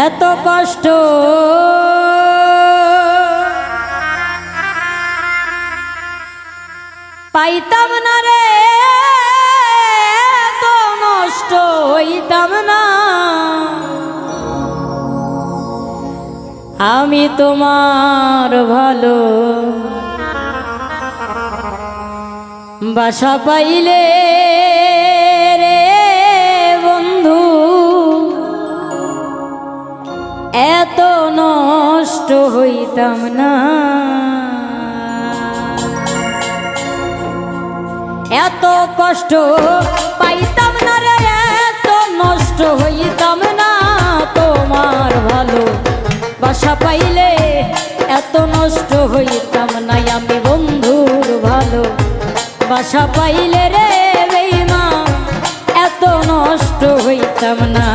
এত কষ্ট। পাইতাম না রে এত নষ্ট হইতাম না। আমি তোমার ভালো বাসা পাইলে হইতাম না। এত কষ্ট পাইতাম না রে, এত নষ্ট হইতাম না। তোমার ভালো বাসা পাইলে এত নষ্ট হইতাম না। আমি বন্ধুর ভালো বাসা পাইলে রে বেইমা এত নষ্ট হইতাম না।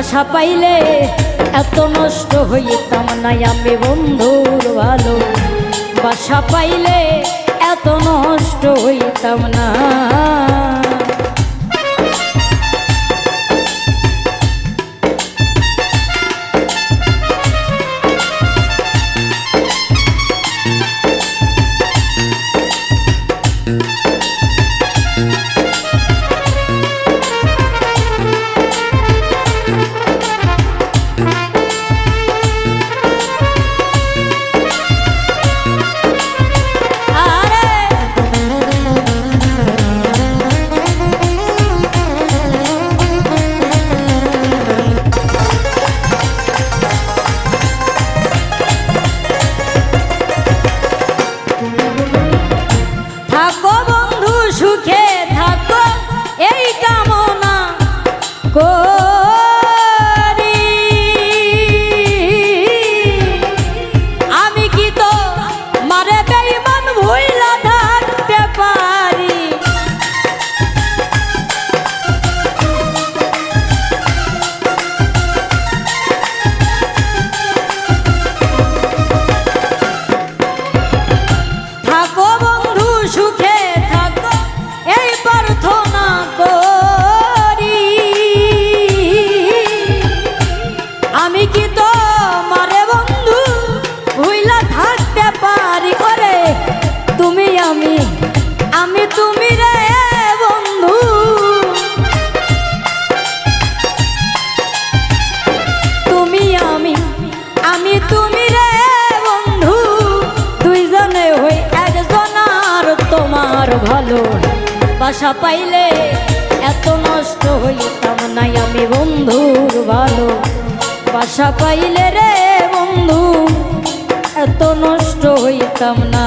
বাসা পাইলে এত নষ্ট হইতাম না আমি বন্ধুর ভালো বাসা পাইলে এত নষ্ট হইতাম না। আমি কি তো মারে বন্ধু, ভুইলা থাকতে পারি ওরে তুমি আমি আমি তুমি রে বন্ধু। তুমি আমি আমি তুমি রে বন্ধু। দুইজনে হই একজন আর তোমার ভালো। বাসা পাইলে এত নষ্ট হইতাম নাই আমি বন্ধুর ভালো। বাসা পাইলে রে বন্ধু এত নষ্ট হইতাম না।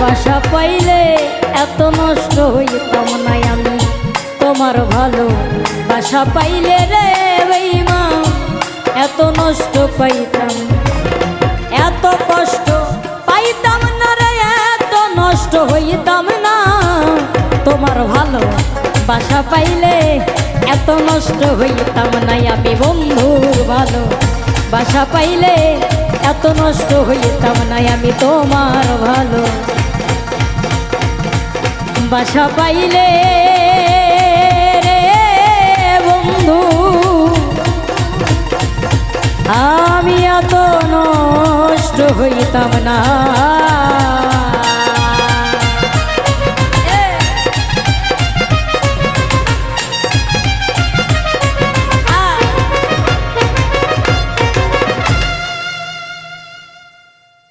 বাসা পাইলে এত নষ্ট হইতাম নাই আমি। তোমার ভালো বাসা পাইলে রে বেইমা এত নষ্ট পাইতাম। এত কষ্ট পাইতাম না রে, এত নষ্ট হইতাম না। তোমার ভালো বাসা পাইলে এত নষ্ট হইতাম না। আমি বন্ধুর ভালো বাসা পাইলে এত নষ্ট হইতাম না। আমি তোমার ভালো বাসা পাইলে বন্ধু। আমি এত নষ্ট হইতাম না।